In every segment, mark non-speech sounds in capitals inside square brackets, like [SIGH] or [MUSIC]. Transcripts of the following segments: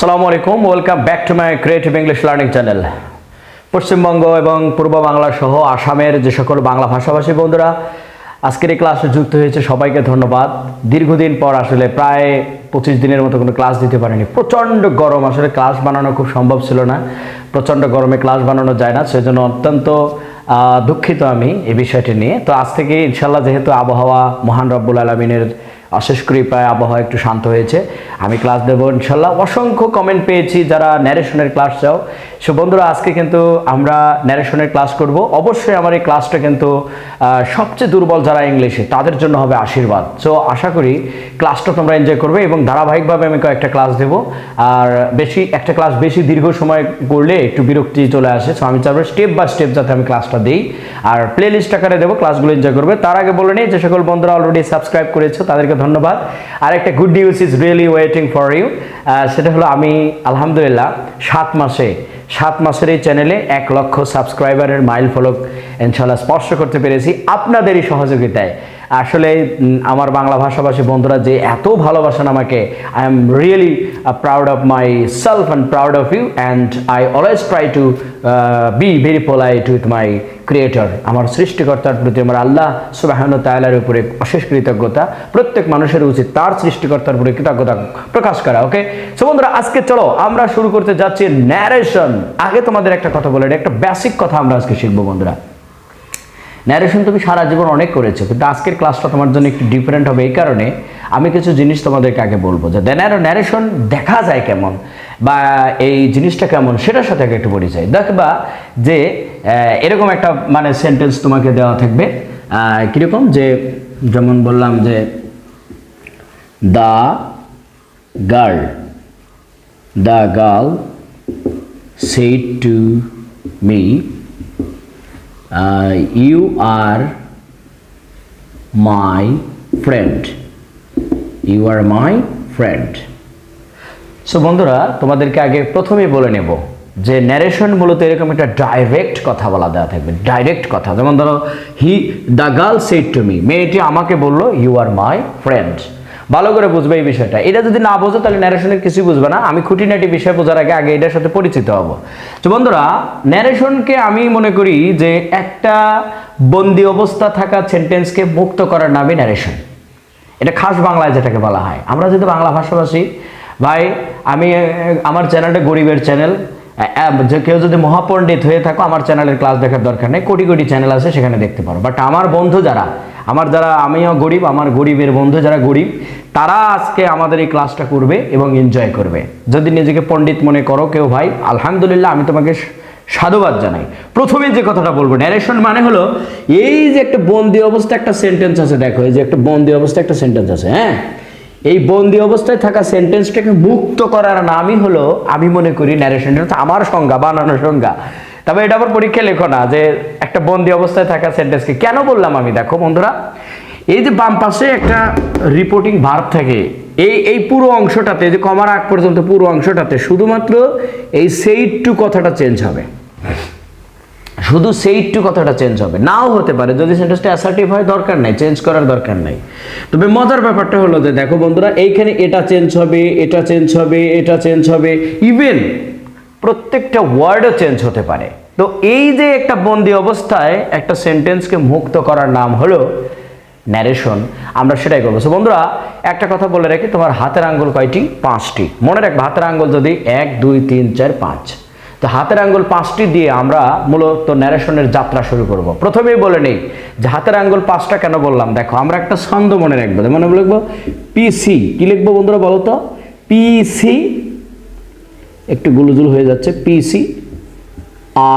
আসসালামু আলাইকুম welcome back to my creative English learning channel Paschimbanga এবং পূর্ব বাংলা সহ আসামের যে সকল বাংলা ভাষাভাষী বন্ধুরা, আজকের এই ক্লাসে যুক্ত হয়েছে সবাইকে ধন্যবাদ। দীর্ঘদিন পর আসলে প্রায় পঁচিশ দিনের মতো কোনো ক্লাস দিতে পারেনি। প্রচণ্ড গরম। আসলে ক্লাস বানানো খুব সম্ভব ছিল না। প্রচণ্ড গরমে ক্লাস বানানো যায় না, সেজন্য অত্যন্ত দুঃখিত আমি এই বিষয়টি নিয়ে। তো আজ থেকে ইনশাল্লাহ যেহেতু আবহাওয়া মহান রব্বুল আলমিনের অশেষ কৃপায় আবহাওয়া একটু শান্ত হয়েছে। আমি ক্লাস দেবো ইনশাল্লাহ। অসংখ্য কমেন্ট পেয়েছি যারা ন্যারেশনের ক্লাস চাও। সো বন্ধুরা, আজকে কিন্তু আমরা ন্যারেশনের ক্লাস করব। অবশ্যই আমার এই ক্লাসটা কিন্তু সবচেয়ে দুর্বল যারা ইংলিশে, তাদের জন্য হবে আশীর্বাদ। সো আশা করি ক্লাসটা তোমরা এনজয় করবে এবং ধারাবাহিকভাবে আমি কয়েকটা ক্লাস দেব। আর বেশি, একটা ক্লাস বেশি দীর্ঘ সময় করলে একটু বিরক্তি চলে আসে। সো আমি চাইব স্টেপ বাই স্টেপ যাতে আমি ক্লাসটা দিই। আর প্লে লিস্ট আকারে দেবো ক্লাসগুলো এনজয় করবে। তার আগে বলে নিই যে সকল বন্ধুরা অলরেডি সাবস্ক্রাইব করেছ, তাদেরকে ধন্যবাদ। আর একটা good news is really waiting for you সেটা হলো আমি আলহামদুলিল্লাহ সাত মাসে, সাত মাসের এই চ্যানেলে এক লক্ষ সাবস্ক্রাইবারের মাইল ফলক ইনশাল্লাহ স্পর্শ করতে পেরেছি আপনাদেরই সহযোগিতায়। আসলে আমার বাংলা ভাষাভাষী বন্ধুরা যে এত ভালোবাসেন আমাকে I am really proud of my self and proud of you and I always try to be very polite with my creator আমার সৃষ্টিকর্তার প্রতি, আমার আল্লাহ সুবাহন তায়ালার উপরে অশেষ কৃতজ্ঞতা, প্রত্যেক মানুষের উচিত তার সৃষ্টিকর্তার উপরে কৃতজ্ঞতা প্রকাশ করা ওকে সো বন্ধুরা, আজকে চলো, আমরা শুরু করতে যাচ্ছি ন্যারেশন আগে তোমাদের একটা কথা বলে একটা বেসিক কথা আমরা আজকে শিখব, বন্ধুরা। ন্যারেশন তুমি সারা জীবন অনেক করেছ, কিন্তু আজকের ক্লাসটা তোমার জন্য একটু ডিফারেন্ট হবে এই কারণে আমি কিছু জিনিস তোমাদেরকে আগে বলব, যে দেন ন্যারেশন দেখা যায় কেমন বা এই জিনিসটা কেমন সেটার সাথে আগে একটু পরিচয়। দেখবা যে এরকম একটা মানে সেন্টেন্স তোমাকে দেওয়া থাকবে কীরকম? যে যেমন বললাম যে the girl the girl said to me you are my friend. You are my friend. So বন্ধুরা, তোমাদেরকে আগে প্রথমেই বলে নেব যে ন্যারেশন মূলত এরকম একটা ডাইরেক্ট কথা বলা দেওয়া থাকবে ডাইরেক্ট কথা। যেমন ধরো he the girl said to me মেয়েটি আমাকে বলল ইউ আর মাই ফ্রেন্ড ভালো করে বুঝবে এই বিষয়টা। এটা যদি না বোঝো, তাহলে ন্যারেশনের কিছুই বুঝবে না। আমি খুঁটিনাটি বিষয় বোঝার আগে আগে এটার সাথে পরিচিত হব। তো বন্ধুরা ন্যারেশনকে আমি মনে করি যে একটা বন্দি অবস্থা থাকা সেন্টেন্সকে মুক্ত করার নামই ন্যারেশন এটা খাস বাংলায় যেটাকে বলা হয়। আমরা যদি বাংলা ভাষাভাষী, ভাই, আমি আমার চ্যানেলটা গরিবের চ্যানেল। কেউ যদি মহাপণ্ডিত হয়ে থাকো, আমার চ্যানেলের ক্লাস দেখার দরকার নেই। কোটি কোটি চ্যানেল আছে, সেখানে দেখতে পারো। বাট আমার বন্ধু যারা আমার যারা, আমিও গরিব, আমার গরিবের বন্ধু যারা গরিব, তারা আজকে আমাদের এই ক্লাসটা করবে এবং এনজয় করবে। যদি নিজেকে পণ্ডিত মনে করো কেউ ভাই, আলহামদুলিল্লাহ, আমি তোমাকে সাধুবাদ জানাই। প্রথমে যে কথাটা বলব ন্যারেশন মানে হলো, এই যে একটা বন্দি অবস্থা, একটা সেন্টেন্স আছে, দেখো, এই যে একটা বন্দি অবস্থা, একটা সেন্টেন্স আছে হ্যাঁ? এই বন্দি অবস্থায় থাকা সেন্টেন্সটাকে মুক্ত করার নামই হলো, আমি মনে করি ন্যারেশন এটা আমার সংজ্ঞা বানানো সংজ্ঞা। তবে এটা আবার পরীক্ষা লেখো না যে একটা বন্দি অবস্থায় থাকা সেন্টেন্সকে কেন বললাম আমি? দেখো বন্ধুরা, এই যে বাম পাশে একটা রিপোর্টিং ভার্ব থাকে, এই এই পুরো অংশটাতে যে কমার আগ পর্যন্ত পুরো অংশটাতে শুধুমাত্র এই সেইট টু কথাটা চেঞ্জ হবে। শুধু সেইট টু কথাটা চেঞ্জ হবে। নাও হতে পারে, যদি সেন্টেন্সটা অ্যাসার্টিভ হয়, দরকার নাই চেঞ্জ করার দরকার নাই। তবে মজার ব্যাপারটা হলো যে, দেখো বন্ধুরা, এইখানে এটা চেঞ্জ হবে, এটা চেঞ্জ হবে, এটা চেঞ্জ হবে। ইভেন প্রত্যেকটা ওয়ার্ডও চেঞ্জ হতে পারে। তো এই যে একটা বন্দি অবস্থায় একটা সেন্টেন্সকে মুক্ত করার নাম হলো ন্যারেশন আমরা সেটাই করব। সো বন্ধুরা, একটা কথা বলে রাখি তোমার হাতের আঙ্গুল কয়টি? পাঁচটি। মনে রাখবে, হাতের আঙ্গুল যদি এক, দুই, তিন, চার, পাঁচ। তো হাতের আঙ্গুল পাঁচটি দিয়ে আমরা মূলত ন্যারেশনের যাত্রা শুরু করব। প্রথমেই বলে নেই যে হাতের আঙ্গুল পাঁচটা কেন বললাম? দেখো, আমরা একটা ছন্দ মনে রাখব। মনে লিখব? পিসি কি লিখব বন্ধুরা বলো তো? পিসি একটু গুলুজুল হয়ে যাচ্ছে পিসি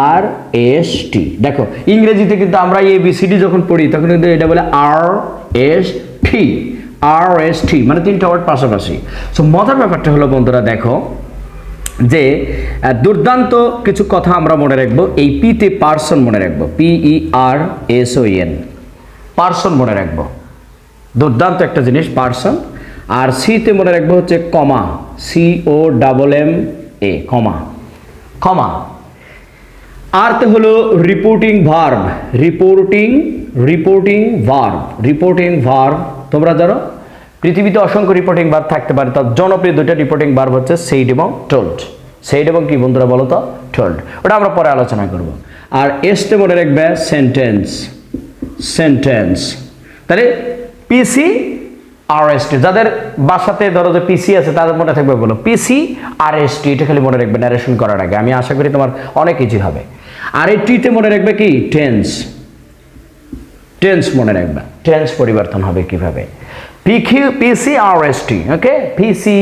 আর এস টি দেখো, ইংরেজিতে কিন্তু আমরা এ বি সি ডি যখন পড়ি, তখন কিন্তু এটা বলে আর এস টি আর এস টি মানে তিনটা ওয়ার্ড পাশাপাশি। সো মজার ব্যাপারটা হলো বন্ধুরা, দেখো, যে দুর্দান্ত কিছু কথা আমরা মনে রাখব। এই পিতে পার্সন মনে রাখব। P E R S O N person মনে রাখব। দুর্দান্ত একটা জিনিস পার্সন আর সিতে মনে রাখব হচ্ছে comma C O double M A comma comma আরতে হলো reporting verb reporting reporting verb reporting verb তোমরা জানো? পৃথিবীতে অসংখ্য রিপোর্টিং বার থাকতে পারে, তার জনপ্রিয় দুইটা রিপোর্টিং বার হচ্ছে সেইড এবং টোল্ড সেইড এবং কি বন্ধুরা বলো তো? টোল্ড ওটা আমরা পরে আলোচনা করব। আর এসতে মনে রাখবে সেন্টেন্স সেন্টেন্স তাহলে পিসি আর এস টি যাদের বাসাতে ধরো যে পিসি আছে, তাদের মনে থাকবে বলো পিসি আর এস টি এটা খালি মনে রাখবে ন্যারেশন করার আগে। আমি আশা করি তোমার অনেক ইজি হবে। আর এই টিতে মনে রাখবে কি? টেন্স টেন্স মনে রাখবে। টেন্স পরিবর্তন হবে কীভাবে? P Q P C R S T okay P C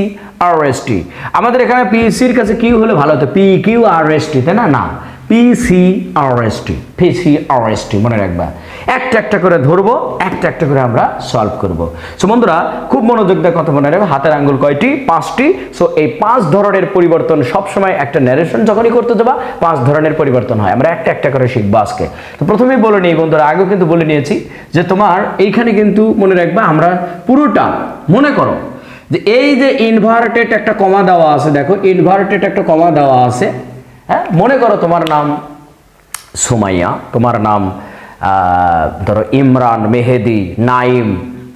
R S T আমাদের এখানে পিসির কাছে কিউ হলে ভালো হতো। P Q R S T তাই না? না পিসি আর এস টি পিসি আর এস টি মনে রাখবা। একটা একটা করে ধরবো, একটা একটা করে আমরা সলভ করব। সো বন্ধুরা, খুব মনোযোগ দিয়ে কথা মনে রাখবে হাতের আঙ্গুল কয়টি? পাঁচটি। সো এই পাঁচ ধরনের পরিবর্তন সবসময় একটা ন্যারেশন যখনই করতে যাবা, পাঁচ ধরনের পরিবর্তন হয়। আমরা একটা একটা করে শিখব আজকে। তো প্রথমেই বলে নিই, বন্ধুরা, আগেও কিন্তু বলে নিয়েছি যে তোমার এইখানে কিন্তু মনে রাখবা, আমরা পুরোটা মনে করো যে এই যে ইনভার্টেড একটা কমা দেওয়া আছে, দেখো ইনভার্টেড একটা কমা দেওয়া আছে হ্যাঁ? মনে করো তোমার নাম সোমাইয়া, তোমার নাম ধরো ইমরান, মেহেদি, নাইম,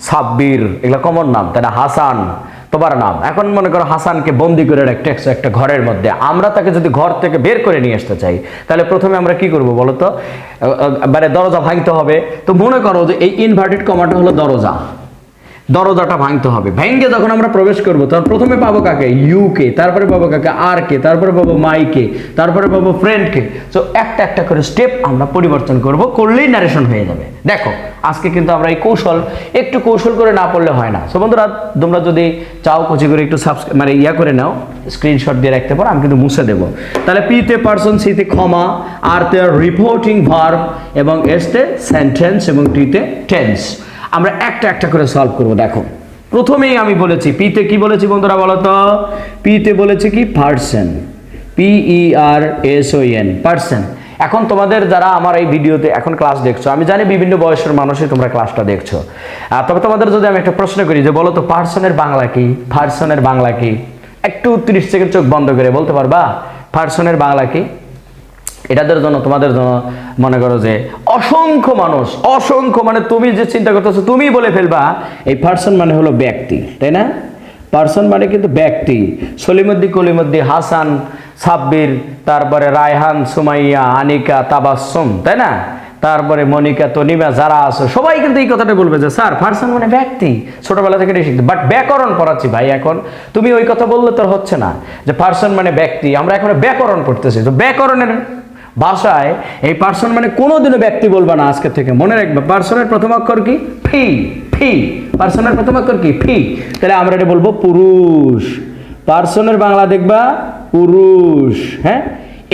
সাব্বির, এগুলো কমন নাম, তাই না? হাসান, তোমার নাম। এখন মনে করো হাসানকে বন্দি করে রাখতে একটা ঘরের মধ্যে। আমরা তাকে যদি ঘর থেকে বের করে নিয়ে আসতে চাই, তাহলে প্রথমে আমরা কি করব বলো তো? মানে দরজা ভাঙতে হবে। তো মনে করো যে এই ইনভার্টেড কমাটা হলো দরজা। দরজাটা ভাঙতে হবে। ভেঙ্গে যখন আমরা প্রবেশ করব, তখন প্রথমে পাবো কাকে? ইউ কে তারপরে পাবো কাকে? আর কে তারপরে পাবো মাইকে তারপরে পাবো ফ্রেন্ডকে তো একটা একটা করে স্টেপ আমরা পরিবর্তন করব, করলেই নারেশন হয়ে যাবে। দেখো, আজকে কিন্তু আমরা এই কৌশল, একটু কৌশল করে না পড়লে হয় না। সো বন্ধুরা, তোমরা যদি চাও কচি করে একটু সাবস্ক্রাইব মানে ইয়া করে নাও স্ক্রিনশট দিয়ে রাখতে পারো, আমি কিন্তু মুছে দেবো। তাহলে পিতে পার্সন সিতে ক্ষমা আর তে রিপোর্টিং ভার্ব এবং এসতে সেন্টেন্স এবং টিতে টেন্স আমরা একটা একটা করে সলভ করব, দেখো। প্রথমেই আমি বলেছি পিতে কি বলেছি বন্ধুরা বলো তো? পিতে বলেছি কি? Person P E R S O N person এখন তোমাদের যারা আমার এই ভিডিওতে এখন ক্লাস দেখছ, আমি জানি বিভিন্ন বয়সের মানুষই তোমরা ক্লাসটা দেখছ। তবে তোমাদের যদি আমি একটা প্রশ্ন করি যে বলো তো পার্সনের বাংলা কি? পার্সনের বাংলা কি? একটু তিরিশ সেকেন্ড চোখ বন্ধ করে বলতে পারবা? পার্সনের বাংলা কি? এটাদের জন্য, তোমাদের জন্য মনে করো যে অসংখ্য মানুষ, অসংখ্য মানে তুমি যে চিন্তা করতেছো তুমি বলে ফেলবা, এই পার্সন মানে হলো ব্যক্তি, তাই না? পার্সন মানে কিন্তু ব্যক্তি। সলিমদ্দি কলিমদ্দি হাসান, সাব্বির, তারপরে রায়হান, সুমাইয়া, আনিকা তাবাসুম তাই না? তারপরে মনিকা, তনিমা, যারা আছে, সবাই কিন্তু এই কথাটা বলবে যে, স্যার পার্সন মানে ব্যক্তি। ছোটবেলা থেকে এটাই শিখতে বাট ব্যাকরণ পড়াচ্ছি ভাই এখন। তুমি ওই কথা বললে তো হচ্ছে না, যে পার্সন মানে ব্যক্তি। আমরা এখন ব্যাকরণ পড়তেছি। তো ব্যাকরণের ভাষায় এই পার্সন মানে কোনোদিনও ব্যক্তি বলবা না আজকে থেকে। মনে রাখবে পার্সনের প্রথম অক্ষর কি? ফি ফি। পার্সনের প্রথম অক্ষর কি? ফি। তাহলে আমরা এটা বলব পুরুষ। পার্সনের বাংলা দেখবা, পুরুষ হ্যাঁ?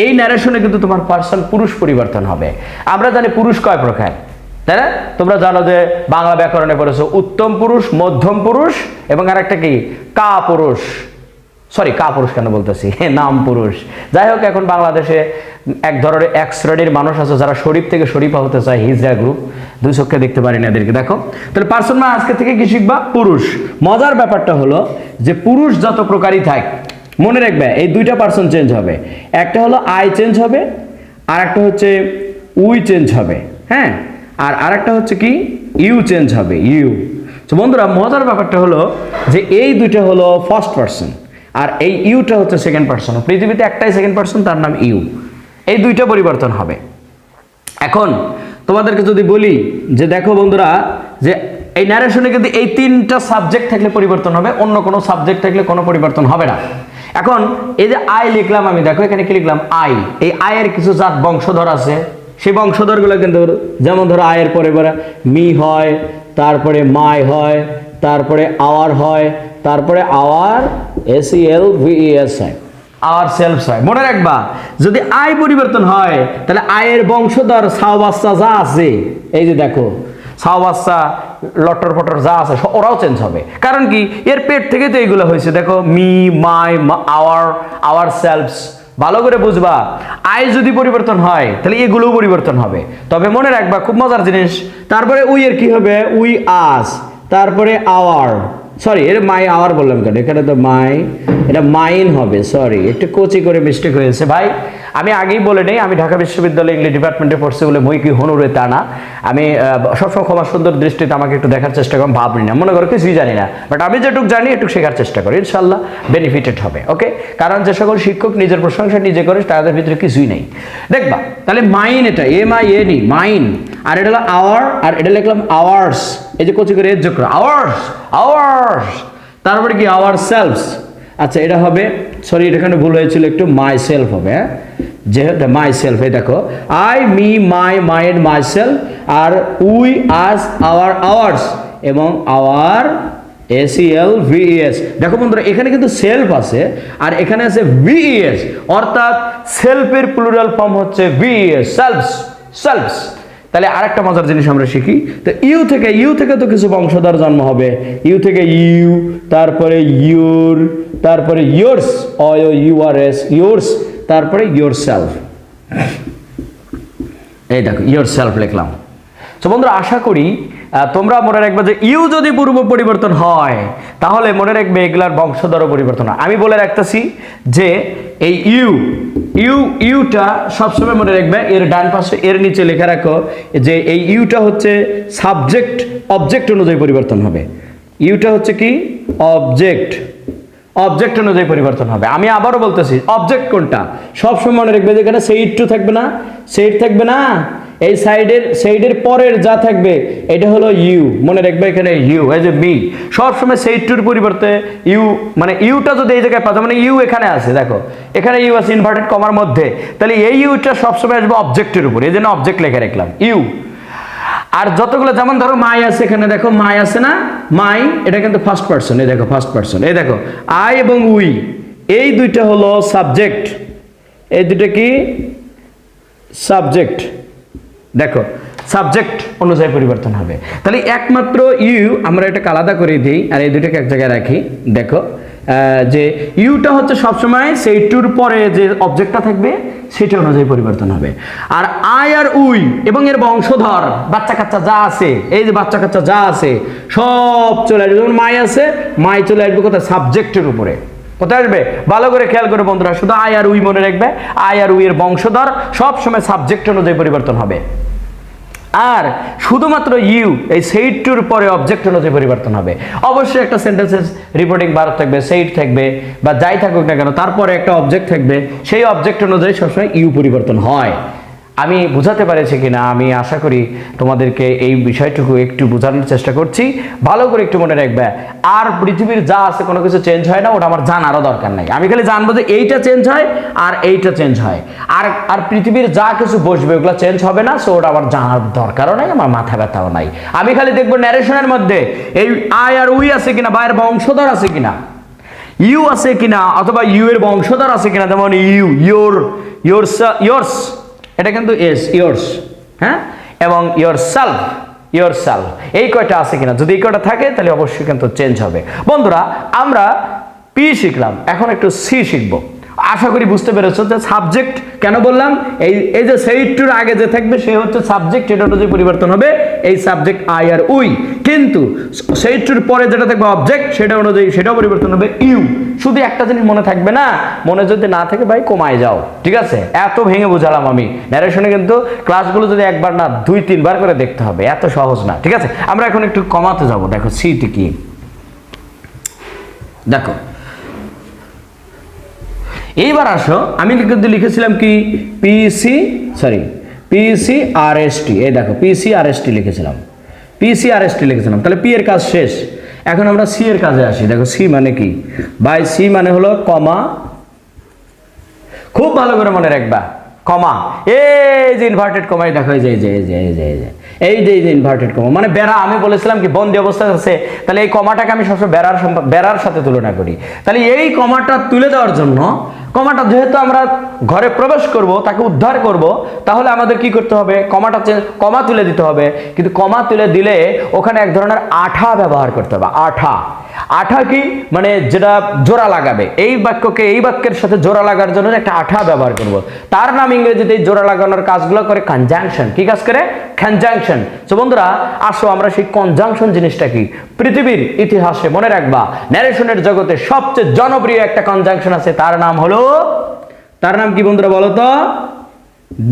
এই ন্যারেশনে কিন্তু তোমার পার্সন পুরুষ পরিবর্তন হবে। আমরা জানি পুরুষ কয় প্রকার, তাই না? তোমরা জানো যে বাংলা ব্যাকরণে পড়েছো উত্তম পুরুষ, মধ্যম পুরুষ এবং আরেকটা কি? কা পুরুষ। সরি কা পুরুষ কেন বলতেছি? [LAUGHS] নাম পুরুষ। যাই হোক, এখন বাংলাদেশে এক ধরনের এক শ্রেণির মানুষ আছে যারা শরীফ থেকে শরীফা হতে চায় হিজড়া গ্রুপ দুই চোখে দেখতে পারি না এদেরকে, দেখো। তাহলে পার্সন আজকে থেকে কি শিখবা? পুরুষ। মজার ব্যাপারটা হলো যে পুরুষ যত প্রকারই থাক, মনে রাখবে, এই দুইটা পার্সন চেঞ্জ হবে। একটা হলো আই চেঞ্জ হবে আর একটা হচ্ছে উই চেঞ্জ হবে হ্যাঁ? আর আরেকটা হচ্ছে কি? ইউ চেঞ্জ হবে ইউ তো বন্ধুরা, মজার ব্যাপারটা হলো যে এই দুইটা হলো ফার্স্ট পার্সন আর এই ইউটা হচ্ছে সেকেন্ড পার্সন পৃথিবীতে একটাই সেকেন্ড পার্সন তার নাম ইউ। এই দুইটা পরিবর্তন হবে। এখন তোমাদেরকে যদি বলি যে দেখো বন্ধুরা, যে এই ন্যারেশনে কিন্তু এই তিনটা সাবজেক্ট থাকলে পরিবর্তন হবে, অন্য কোনো সাবজেক্ট থাকলে কোনো পরিবর্তন হবে না। এখন এই যে আই লিখলাম আমি, দেখো এখানে কি লিখলাম? আই এই আয়ের কিছু জাত বংশধর আছে। সেই বংশধরগুলো কিন্তু যেমন ধরো আয়ের পরে পরে মি হয়, তারপরে মাই হয়, তারপরে আওয়ার হয় তারপরে আওয়ার এস এল ভিএস হয়। আওয়ার সেলফ হয়। মনে রাখবা, যদি আয় পরিবর্তন হয়, তাহলে আয়ের বংশধর সাও বাচ্চা যা আছে, এই যে দেখো, সাও বাচ্চা লটর ফটর যা আছে ওরাও চেঞ্জ হবে। কারণ কি? এর পেট থেকে তো এইগুলো হয়েছে। দেখো me my our ourselves ভালো করে বুঝবা আয় যদি পরিবর্তন হয়, তাহলে এগুলোও পরিবর্তন হবে। তবে মনে রাখবা, খুব মজার জিনিস। তারপরে উই এর কি হবে? উই আস তারপরে আওয়ার সরি এটা মাই আওয়ার বললাম কেন? এখানে তো মাই এটা মাইন হবে সরি একটু কোচি করে মিস্টেক হয়েছে ভাই আমি আগেই বলে নেই, আমি ঢাকা বিশ্ববিদ্যালয় ইংলিশ ডিপার্টমেন্টে পড়ছি বলে মই কি হনুরে তা না। আমি সবসময় ক্ষমা সুন্দর দৃষ্টিতে আমাকে একটু দেখার চেষ্টা করুন ভাবনি না। মনে করো কিছুই জানি না। বাট আমি যেটুকু জানি একটু শেখার চেষ্টা করি ইনশাল্লাহ বেনিফিটেড হবে ওকে কারণ যে সকল শিক্ষক নিজের প্রশংসা নিজে করে, তাদের ভিতরে কিছুই নেই। দেখবা, তাহলে মাইন এটা এম আই এন মাইন আর এটা হলো আওয়ার আর এটা লিখলাম আওয়ার্স এই যে কচি করে যোগ আওয়ার্স আওয়ার্স তারপরে কি আওয়ার সেলফস আচ্ছা এটা হবে সরি এটা এখানে ভুল হয়েছিল একটু মাই সেলফ হবে হ্যাঁ? যেহেতু মাই সেলফ এই দেখো I me my mind myself R we us our ours এবং আওয়ার এসিএল ভিএস দেখো বন্ধুরা, এখানে কিন্তু সেলফ আছে, আর এখানে আছে ভিএস অর্থাৎ সেলফের প্লুরাল ফর্ম হচ্ছে ভিএস সেলফস সেলফস তাহলে আরেকটা মজার জিনিস আমরা শিখি, তো ইউ থেকে ইউ থেকে তো কিছু বংশধর জন্ম হবে, ইউ থেকে ইউ, তারপরে ইউর তারপরে ইয়োর্স অয় এস ইয়োর্স তারপরে ইয়োর সেলফ এই দেখো ইয়োর সেলফ লিখলাম। তো বন্ধুরা, আশা করি তোমরা মনে রাখবে যে ইউ যদি পূর্ব পরিবর্তন হয়, তাহলে মনে রাখবে এগুলার বংশধর পরিবর্তন হয়। আমি বলে রাখতেছি যে এই ইউ ইউ, ইউটা সবসময় মনে রাখবে, এর ডান পাশে, এর নিচে লেখা রাখো যে এই ইউটা হচ্ছে সাবজেক্ট অবজেক্ট অনুযায়ী পরিবর্তন হবে। ইউটা হচ্ছে কি? অবজেক্ট অবজেক্ট অনুযায়ী পরিবর্তন হবে। আমি আবারও বলতেছি অবজেক্ট কোনটা? সবসময় মনে রাখবে যে এখানে সেইড টু থাকবে না সেইড থাকবে না, এই সাইডের সাইডের পরের যা থাকবে, এটা হলো ইউ মনে রাখবে এখানে ইউ এই এ মি সবসময় সেইড টুর পরিবর্তে ইউ মানে ইউটা যদি এই জায়গায় পাতো মানে ইউ এখানে আছে, দেখো। এখানে ইউ আছে ইনভার্টেড কমার মধ্যে। তাহলে এই ইউটা সবসময় আসবে অবজেক্টের উপর। এই জন্য অবজেক্ট লেখা রাখলাম ইউ আর যতগুলো, যেমন ধরো মাই আছে এখানে, দেখো মাই আছে না? মাই, এটা কিন্তু ফার্স্ট পার্সন এই দেখো ফার্স্ট পার্সন এই দেখো। আই এবং উই, এই দুইটা হলো সাবজেক্ট এই দুইটা কি? সাবজেক্ট দেখো সাবজেক্ট অনুযায়ী পরিবর্তন হবে। তাহলে একমাত্র ইউ আমরা এটাকে আলাদা করে দিই, আর এই দুটোকে এক জায়গায় রাখি। দেখো যে ইউটা হচ্ছে সবসময় সেই টুর পরে যে অবজেক্টটা থাকবে, সেটা অনুযায়ী পরিবর্তন হবে। আর আই আর উই এবং এর বংশধর বাচ্চা কাচ্চা যা আছে, এই যে বাচ্চা কাচ্চা যা আছে, সব চলে আসবে। যেমন মাই আছে, মাই চলে আসবে কোথায়? সাবজেক্টের উপরে। কোথায় আসবে? ভালো করে খেয়াল করে বন্ধুরা, শুধু আই আর উই মনে রাখবে। আই আর উই এর বংশধর সব সময় সাবজেক্ট অনুযায়ী পরিবর্তন হবে। আর শুধুমাত্র ইউ এই সেইট টুর পরে অবজেক্ট অনুযায়ী পরিবর্তন হবে। অবশ্যই একটা সেন্টেন্সেস রিপোর্টিং ভারত থাকবে সেইট থাকবে, বা যাই থাকুক না কেন, তারপরে একটা অবজেক্ট থাকবে, সেই অবজেক্ট অনুযায়ী সবসময় ইউ পরিবর্তন হয়। আমি বুঝাতে পেরেছি কিনা, আমি আশা করি তোমাদেরকে এই বিষয়টুকু একটু বোঝানোর চেষ্টা করছি। ভালো করে একটু মনে রাখবে, আর পৃথিবীর যা আছে কোনো কিছু চেঞ্জ হয় না, ওটা আমার জানারও দরকার নাই। আমি খালি জানব যে এইটা চেঞ্জ হয় আর এইটা চেঞ্জ হয়। আর আর পৃথিবীর যা কিছু বসবে, ওগুলো চেঞ্জ হবে না সো ওটা আমার জানার দরকারও নাই, আমার মাথা ব্যথাও নাই। আমি খালি দেখব ন্যারেশনের মধ্যে, এই আই আর উই আছে কিনা, বা এর বংশধর আছে কিনা, ইউ আছে কিনা, অথবা ইউ এর বংশধর আছে কিনা, যেমন ইউ, ইয়োর ইয়োর ইয়োর্স এটা কিন্তু এস ইয়োর্স হ্যাঁ? এবং ইয়োর সেলফ ইয়োর সেলফ এই কয়টা আছে কিনা? যদি এই কয়টা থাকে, তাহলে অবশ্যই কিন্তু চেঞ্জ হবে। বন্ধুরা, আমরা পি শিখলাম, এখন একটু সি শিখব। আশা করি বুঝতে পেরেছ যে সাবজেক্ট কেন বললাম? এই এই যে সেই টুর আগে যে থাকবে, সে হচ্ছে সাবজেক্ট এটা অনুযায়ী পরিবর্তন হবে এই সাবজেক্ট আই আর উই কিন্তু সেই টুর পরে যেটা থাকবে অবজেক্ট সেটা অনুযায়ী সেটাও পরিবর্তন হবে ইউ শুধু একটা জিনিস মনে থাকবে না, মনে যদি না থাকে ভাই কমায় যাও, ঠিক আছে? এত ভেঙে বুঝালাম আমি। ন্যারেশনে কিন্তু ক্লাসগুলো যদি একবার না, দুই, তিনবার করে দেখতে হবে, এত সহজ না, ঠিক আছে? আমরা এখন একটু কমাতে যাব। দেখো সিটি কি? দেখো এইবার আসো, আমি কিন্তু লিখেছিলাম কি? পিসি সরি পিসি আর এস টি এই দেখো পিসি আর এস টি লিখেছিলাম। পিসি আর এস টি লিখেছিলাম, তাহলে পি এর কাজ শেষ। এখন আমরা সি এর কাজে আসি, দেখো সি মানে কি? বাই সি মানে হলো কমা। খুব ভালো করে মনে রাখবা, কমা। এই যে ইনভার্টেড কমাই দেখো, এই যে এই যে এই যে এই যে এই যে এই যে এই যে ইনভার্টেড কমা মানে বেড়া, আমি বলেছিলাম কি, বন্দি অবস্থায় আছে, তাহলে এই কমাটাকে আমি সবসময় বেড়ার বেড়ার সাথে তুলনা করি। তাহলে এই কমাটা তুলে দেওয়ার জন্য কমাটা যেহেতু আমরা ঘরে প্রবেশ করব, তাকে উদ্ধার করব, তাহলে আমাদের কি করতে হবে? কমাটা কমা তুলে দিতে হবে। কিন্তু কমা তুলে দিলে ওখানে এক ধরনের আঠা ব্যবহার করতে হবে। আঠা। আঠা কি? মানে যেটা জোড়া লাগাবে। এই বাক্যকে এই বাক্যের সাথে জোড়া লাগার জন্য একটা আঠা ব্যবহার করব। তার নাম ইংরেজিতে এই জোড়া লাগানোর কাজগুলো করে কনজাংশন কি কাজ করে? কনজাংশন তো বন্ধুরা, আসো আমরা সেই কনজাংশন জিনিসটা কি? পৃথিবীর ইতিহাসে মনে রাখবা ন্যারেশনের জগতে সবচেয়ে জনপ্রিয় একটা কনজাংশন আছে, তার নাম হলো তার নাম কি বন্ধুরা বলো তো?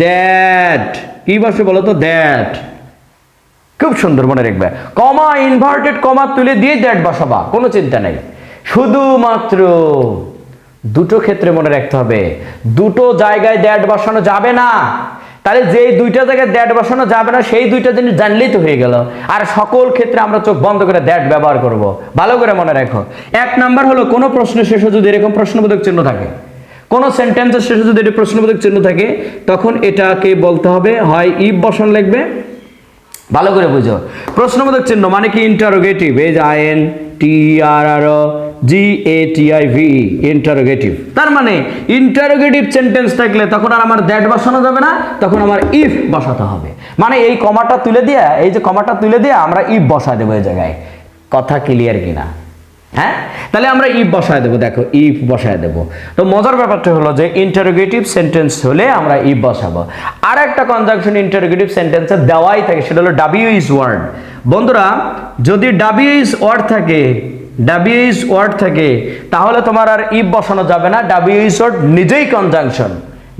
দ্যাট কি বসে বলো তো? দ্যাট খুব সুন্দর মনে রাখবে। কমা ইনভার্টেড কমা তুলে দিয়ে দ্যাট বসাবা, কোনো চিন্তা নেই। শুধুমাত্র দুটো ক্ষেত্রে মনে রাখতে হবে। দুটো জায়গায় দ্যাট বসানো যাবে না। তাহলে যেই দুইটা জায়গায় দ্যাট বসানো যাবে না, সেই দুইটা জিনিস জানলেই তো হয়ে গেল। আর সকল ক্ষেত্রে আমরা চোখ বন্ধ করে দ্যাট ব্যবহার করব। ভালো করে মনে রাখো। এক নাম্বার হলো, কোনো প্রশ্ন শেষে যদি এরকম প্রশ্নবোধক চিহ্ন থাকে কোন সেন্টেন্সের শেষে যদি এটি প্রশ্নবোধক চিহ্ন থাকে, তখন এটাকে বলতে হবে, হয় ইফ বসন লিখবে। ভালো করে বুঝো। প্রশ্নবোধক চিহ্ন মানে কি? ইন্টারোগেটিভ এই I N T R R G A T I V interrogative তার মানে ইন্টারোগেটিভ সেন্টেন্স থাকলে তখন আর আমার দ্যাট বসানো যাবে না, তখন আমার ইফ বসাতে হবে। মানে এই কমাটা তুলে দিয়ে, এই যে কমাটা তুলে দিয়ে, আমরা ইফ বসায় দেবো এই জায়গায়। কথা ক্লিয়ার কিনা? হ্যাঁ? তাহলে আমরা ইফ বসায় দেবো, দেখো ইফ বসায় দেবো। তো মজার ব্যাপারটা হলো যে ইন্টারোগেটিভ সেন্টেন্স হলে আমরা ইফ বসাবো। আর একটা কনজাংশন ইন্টারোগেটিভ সেন্টেন্সে দেওয়াই থাকে, সেটা হলো ডাব্লিউ ইজ ওয়ার্ড বন্ধুরা, যদি ডাব্লিউ ইজ ওয়ার্ড থাকে ডাব্লিউ ইজ ওয়ার্ড থাকে, তাহলে তোমার আর ইফ বসানো যাবে না ডাব্লিউ ইজ ওয়ার্ড নিজেই কনজাংশন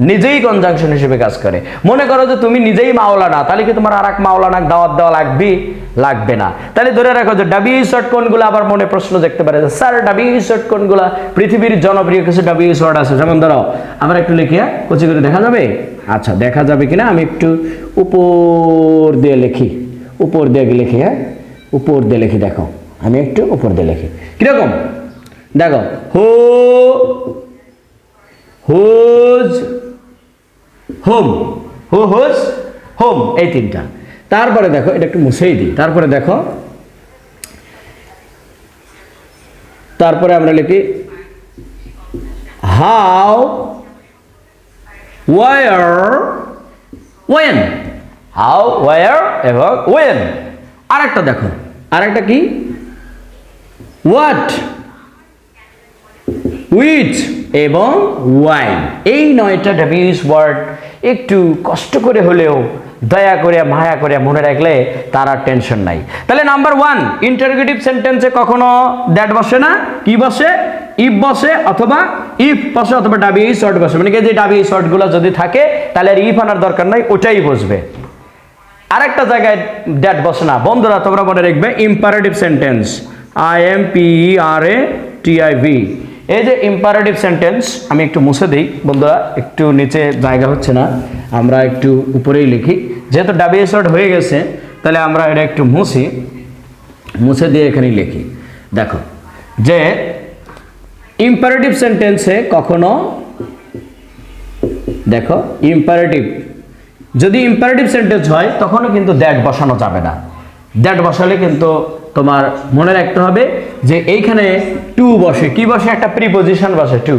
নিজেই কনজাংশন হিসেবে কাজ করে। মনে করো যে তুমি নিজেই মাওলানা, তাহলে কি তোমার আর এক মাওলানা দাওয়াত দেওয়া লাগবে লাগবে না। তাহলে ধরে রাখো যে ডাব্লিউ শর্ট কোনগুলো আবার মনে প্রশ্ন দেখতে পারে স্যার ডাব্লিউ শর্ট কোনগুলো? পৃথিবীর জনপ্রিয় কিছু ডাব্লিউ শর্ট আছে। যেমন ধরো, আমরা একটু লিখি হ্যাঁ? কচি করে দেখা যাবে? আচ্ছা দেখা যাবে কিনা? আমি একটু উপর দিয়ে লিখি। উপর দিয়ে লিখি হ্যাঁ? উপর দিয়ে লিখি, দেখো। আমি একটু উপর দিয়ে লিখি। কীরকম? দেখো, who, whose, whom. Who, whose, whom, এই তিনটা। তারপরে দেখো, এটা একটু মুছেই দিই। তারপরে দেখো, তারপরে আমরা লিখি how where when how where এবং ওয়েন আরেকটা দেখো, আরেকটা কি? হোয়াট উইথ এবং ওয়াইন এই নয়টা ডাব্লিউস ওয়ার্ড একটু কষ্ট করে হলেও দয়া করে মায়া করে মনে রাখলে তার আর টেনশন নাই। তাহলে নাম্বার ওয়ান ইন্টারোগেটিভ সেন্টেন্সে কখনো দ্যাট বসে না? কি বসে? ইফ বসে অথবা ইফ বসে অথবা ডাবিউ শর্ট বসে। মানে কি যে ডাবিউ শর্টগুলো যদি থাকে, তাহলে আর ইফ আনার দরকার নাই, ওটাই বসবে। আরেকটা জায়গায় দ্যাট বসে না। বন্ধুরা, তোমরা মনে রাখবে imperative sentence I M P R A T I V এই যে ইম্পারেটিভ সেন্টেন্স আমি একটু মুছে দিই। বন্ধুরা, একটু নিচে জায়গা হচ্ছে না। আমরা একটু উপরেই লিখি। যেহেতু ডাবিএ শর্ট হয়ে গেছে, তাহলে আমরা এটা একটু মুছি। মুছে দিয়ে এখানেই লিখি। দেখো, যে ইম্পারেটিভ সেন্টেন্সে কখনো, দেখো ইম্পারেটিভ যদি ইম্পারেটিভ সেন্টেন্স হয়, তখনও কিন্তু দ্যাট বসানো যাবে না। দ্যাট বসালে কিন্তু তোমার মনে রাখতে হবে যে এইখানে টু বসে, কি বসে? একটা প্রিপোজিশন বসে টু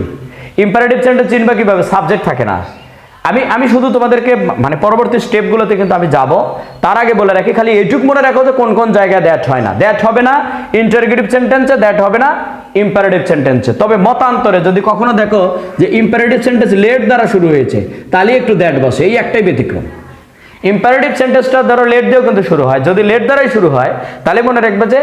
ইম্পারেটিভ সেন্টেন্স চিনবা কীভাবে? সাবজেক্ট থাকে না। আমি আমি শুধু তোমাদেরকে মানে পরবর্তী স্টেপগুলোতে কিন্তু আমি যাব। তার আগে বলে রাখি, খালি এটুক মনে রাখো যে কোন কোন জায়গায় দ্যাট হয় না। দ্যাট হবে না ইন্টারগেটিভ সেন্টেন্সে দ্যাট হবে না ইম্পারেটিভ সেন্টেন্সে তবে মতান্তরে যদি কখনো দেখো যে ইম্পারেটিভ সেন্টেন্স লেট দ্বারা শুরু হয়েছে, তাহলে একটু দ্যাট বসে। এই একটাই ব্যতিক্রম। ইম্পারেটিভ সেন্টেন্সটা ধরো লেট দিয়েও কিন্তু শুরু হয়। যদি লেট দ্বারাই শুরু হয়, তাহলে মনে রাখবে যে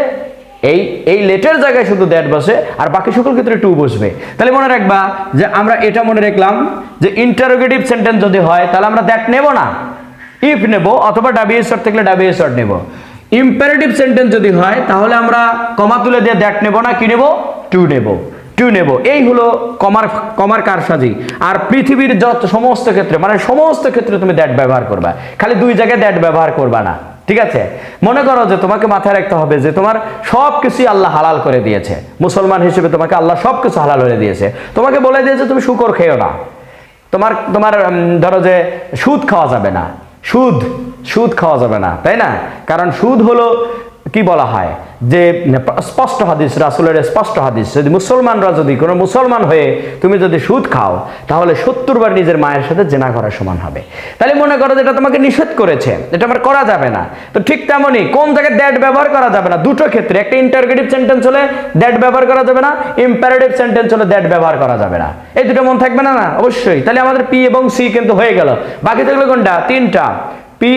এই এই লেটের জায়গায় শুধু দ্যাট বসে, আর বাকি সকল ক্ষেত্রে টু বসবে। তাহলে মনে রাখবা যে আমরা এটা মনে রাখলাম যে ইন্টারোগেটিভ সেন্টেন্স যদি হয়, তাহলে আমরা দ্যাট নেব না। ইফ নেব, অথবা ডাবিএ শর্ট থাকলে ডাবিএ শর্ট নেব। ইম্পারেটিভ সেন্টেন্স যদি হয়, তাহলে আমরা কমা তুলে দিয়ে দ্যাট নেব না, কি নেব? টু নেব। টু নেব। এই হলো কমার কমার কারসাজি। আর পৃথিবীর যত সমস্ত ক্ষেত্রে মানে সমস্ত ক্ষেত্রে তুমি দ্যাট ব্যবহার করবা। খালি দুই জায়গায় দ্যাট ব্যবহার করবা না। ঠিক আছে? মনে করো যে তোমাকে মাথায় রাখতে হবে যে তোমার সব কিছুই আল্লাহ হালাল করে দিয়েছে। মুসলমান হিসেবে তোমাকে আল্লাহ সব কিছু হালাল করে দিয়েছে। তোমাকে বলে দিয়েছে, তুমি শুকর খেয়েও না। তোমার তোমার ধরো যে সুদ খাওয়া যাবে না। সুদ সুদ খাওয়া যাবে না। তাই না? কারণ সুদ হলো কি বলা হয়? যে স্পষ্ট হাদিস, রাসুলের স্পষ্ট হাদিস। যদি মুসলমানরা যদি, কোনো মুসলমান হয়ে তুমি যদি সুদ খাও, তাহলে সত্তর বার নিজের মায়ের সাথে জেনা করার সমান হবে। তাহলে মনে করো যে এটা তোমাকে নিষেধ করেছে। এটা আমার করা যাবে না। তো ঠিক তেমনই কোন জায়গায় দ্যাট ব্যবহার করা যাবে না? দুটো ক্ষেত্রে। একটা ইন্টারগেটিভ সেন্টেন্স হলে দ্যাট ব্যবহার করা যাবে না ইম্পারেটিভ সেন্টেন্স হলে দ্যাট ব্যবহার করা যাবে না। এই দুটো মন থাকবে না না? অবশ্যই। তাহলে আমাদের পি এবং সি কিন্তু হয়ে গেল। বাকি থাকল কোনটা? তিনটা। পি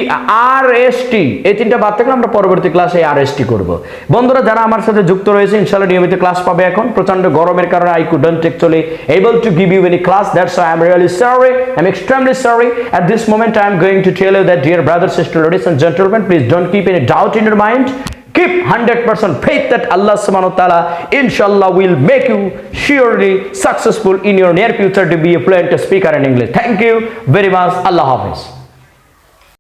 আর এস টি এই তিনটা বাদ থাকলে আমরা পরবর্তী ক্লাসে আর এস টি করব বন্ধুরা যারা আমার সাথে যুক্ত রয়েছে ইনশাল্লাহ নিয়মিত ক্লাস পাবে এখন প্রচণ্ড গরমের কারণে I couldn't actually able to give you any class that's I am really sorry I am extremely sorry at this moment i am going to tell you that dear brothers sisters ladies and gentlemen please don't keep any doubt in your mind keep 100% faith that allah subhanahu wa ta'ala inshallah will make you surely successful in your near future to be a fluent speaker in english thank you very much allah hafiz